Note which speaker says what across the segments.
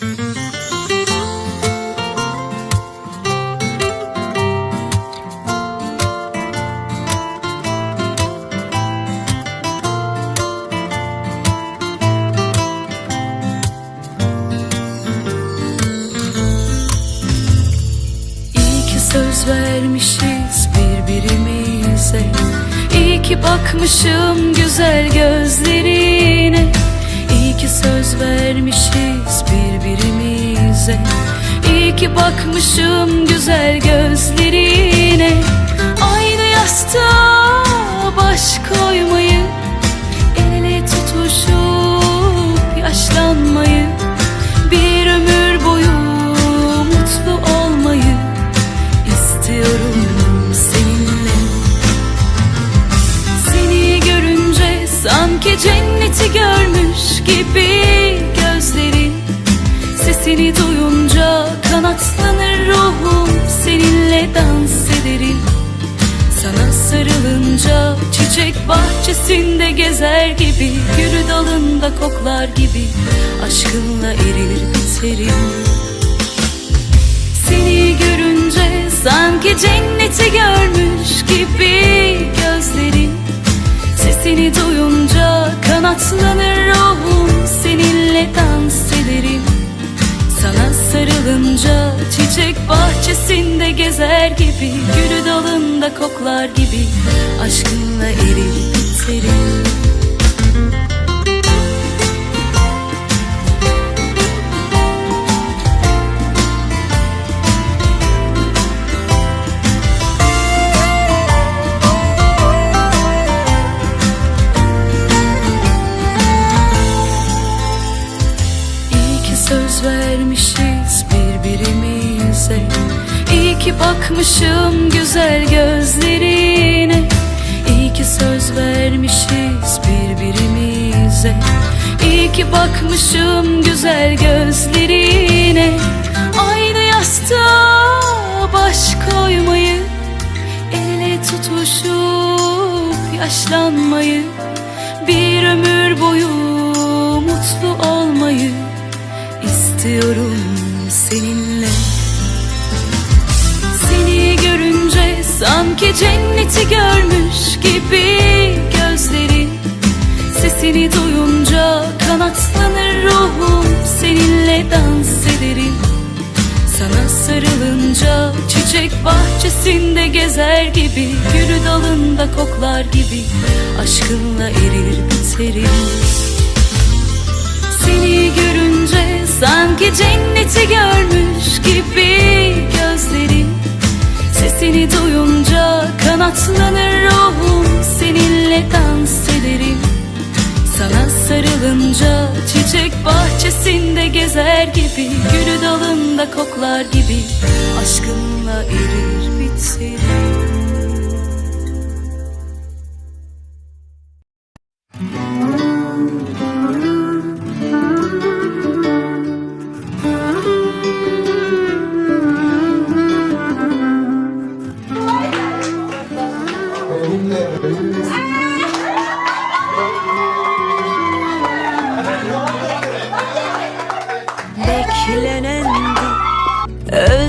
Speaker 1: Söz vermişiz birbirimize. İyi ki bakmışım güzel gözlerine söz vermişiz birbirimize. İyi ki bakmışım güzel gözlerine. Aynı yastığa baş koymayı gibi gözlerin Sesini duyunca kanatlanır ruhum seninle dans ederim. Sana sarılınca çiçek bahçesinde gezer gibi Gülü dalında koklar gibi aşkınla erir biterim. Seni görünce sanki cenneti görmüş gibi gözlerin Sesini duyunca kanatlanır sarılınca çiçek bahçesinde gezer gibi Gülü dalında koklar gibi aşkınla erir biterim bakmışım güzel gözlerine. İyi ki söz vermişiz birbirimize. İyi ki bakmışım güzel gözlerine. Aynı yastığa baş koymayı El ele tutuşup yaşlanmayı Bir ömür boyu mutlu olmayı istiyorum seninle sanki cenneti görmüş gibi gözlerin Sesini duyunca kanatlanır ruhum seninle dans ederim. Sana sarılınca çiçek bahçesinde gezer gibi Gülü dalında koklar gibi aşkınla erir biterim. Seni görünce sanki cenneti görmüş gibi gözlerin Sesini duyunca kanatlanır ruhum seninle dans ederim. Sana sarılınca çiçek bahçesinde gezer gibi Gülü dalında koklar gibi aşkınla erir biterim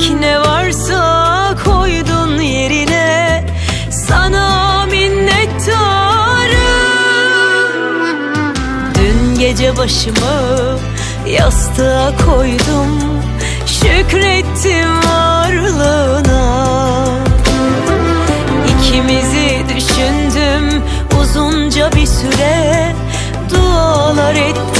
Speaker 2: Eksik ne varsa koydun yerine. Sana minnettarım. Dün gece başımı yastığa koydum. Şükrettim varlığına. İkimizi düşündüm uzunca bir süre. Dualar ettim